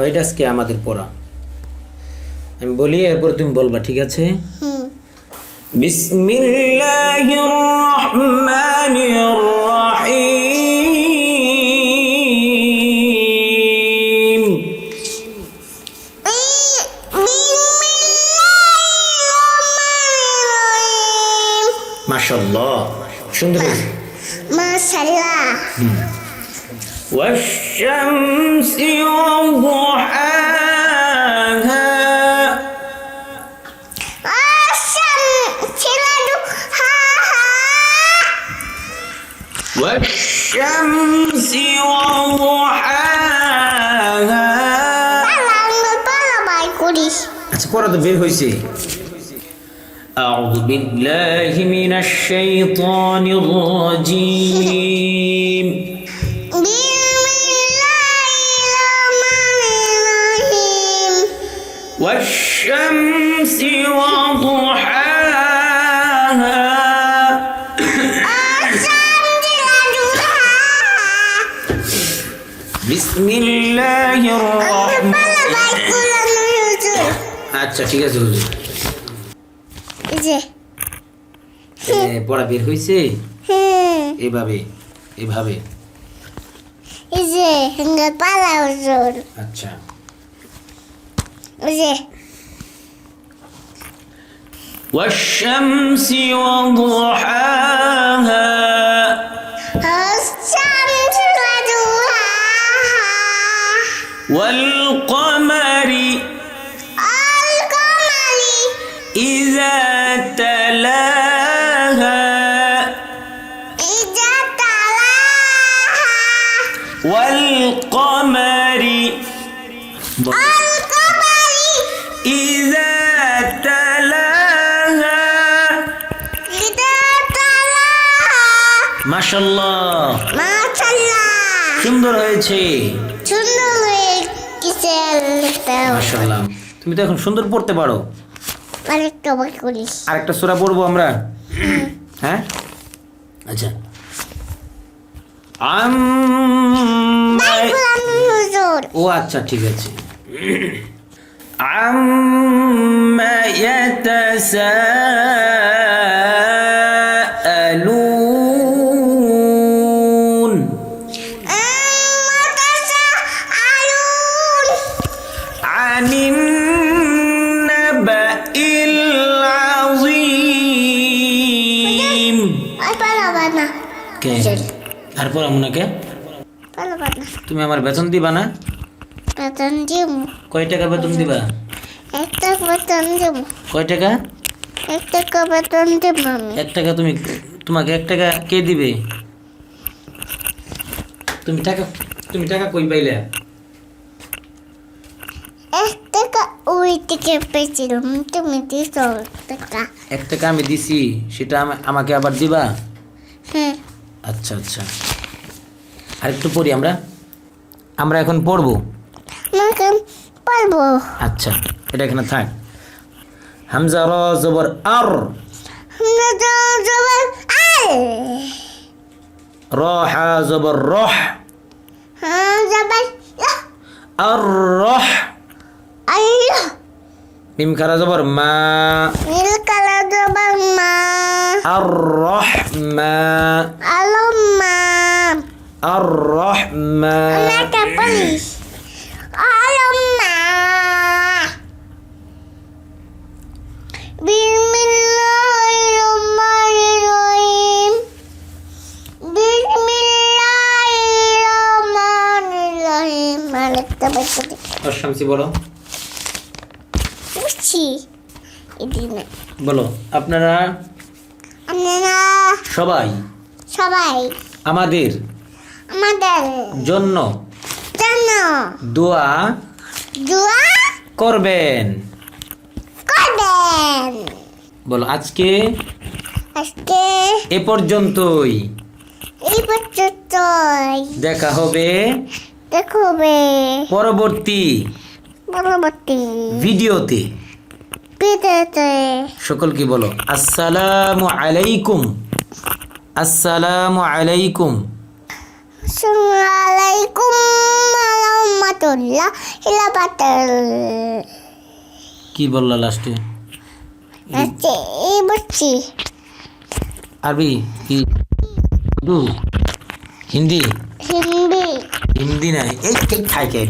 ওইটা আজকে আমাদের পড়া। আমি বলি এরপর তুমি বলবা ঠিক আছে? বিসমিল্লাহির রহমানির রহিম। মাশাআল্লাহ। সুন্দর হয়েছে। মাশাল্লাহ والشمس وضحاها আসাম ছেলে দু হা হা والشمس وضحاها পালা আমরা পালা বাই করিস আচ্ছা পড়া তো বের হয়েছে أعوذ بالله من الشيطان الرجيم والشمس وضحاها আসাম ছেলে দু হা بسم الله আমরা পালা বাই الرحمن কোলানো হয়েছে আচ্ছা ঠিক আছে হুজুর এই যে এ, পড়া বের হয়েছে হুম এভাবে এভাবে এই যে আমরা পালা হুজুর আচ্ছা এই যে والشمس وضحاها. والشمس وضحاها. والقمر القمر إذا تلاها. إذا تلاها. والقمر ضحاها ما شاء الله মাশাল্লাহ সুন্দর হয়েছে সুন্দর হয়ে কিসে লিখতে মাশাআল্লাহ তুমি তো এখন সুন্দর পড়তে পারো আরেকটা বই করিস আরেকটা সূরা পড়বো আমরা হ্যাঁ আচ্ছা আম বাই কোলানো হুজুর ও আচ্ছা ঠিক আছে عما يتساءلون কে তারপর আমুনাকে পালাবা না। তুমি আমার বেতন দিবা না? বেতন দিব। কয় টাকা বেতন দিবা? একটা বেতন দিব। কয় টাকা? এক টাকা বেতন দিব আমি। এক টাকা তুমি তোমাকে এক টাকা কে দিবে? তুমি টাকা তুমি টাকা কই পাইলে? এক টাকা ওই থেকে পেয়েছিলাম। তুমি দিস টাকা। এক টাকা আমি দিছি সেটা আমাকে আবার দিবা? হ্যাঁ। আচ্ছা আচ্ছা। আরেকটু পড়ি আমরা? আমরা এখন পড়ব? পারব আচ্ছা এটা এখানে থাক। হামজা র জবর আর। র হা জবর রহ। আর রহ। মিম খারা জবর? মা। নীল কালা জবান মা। আর রহ মা আলো মা আর রহ মা আমাকে পুলিশ আলো মা বিসমিল্লাহিররহমানিররহিম বিসমিল্লাহিররহমানিররহিম আরেকটা বলতে শামসি বলো। বুঝছি এদিনে বলো আপনারা সবাই? সবাই। আমাদের? আমাদের। জন্য? জন্য। দোয়া? দোয়া? করবেন। করবেন। বলো আজকে? আজকে? এ পর্যন্তই। এই পর্যন্তই। দেখা হবে। দেখবে পরবর্তী পরবর্তী। ভিডিওতে ভিডিওতে। সকলকে বলো? আসসালামু আলাইকুম। আসসালামু আলাইকুম। আলাইকুম কি বললা লাস্টে? আরবি কি? হিন্দি? হিন্দি। হিন্দি নাই। এই খাই খাই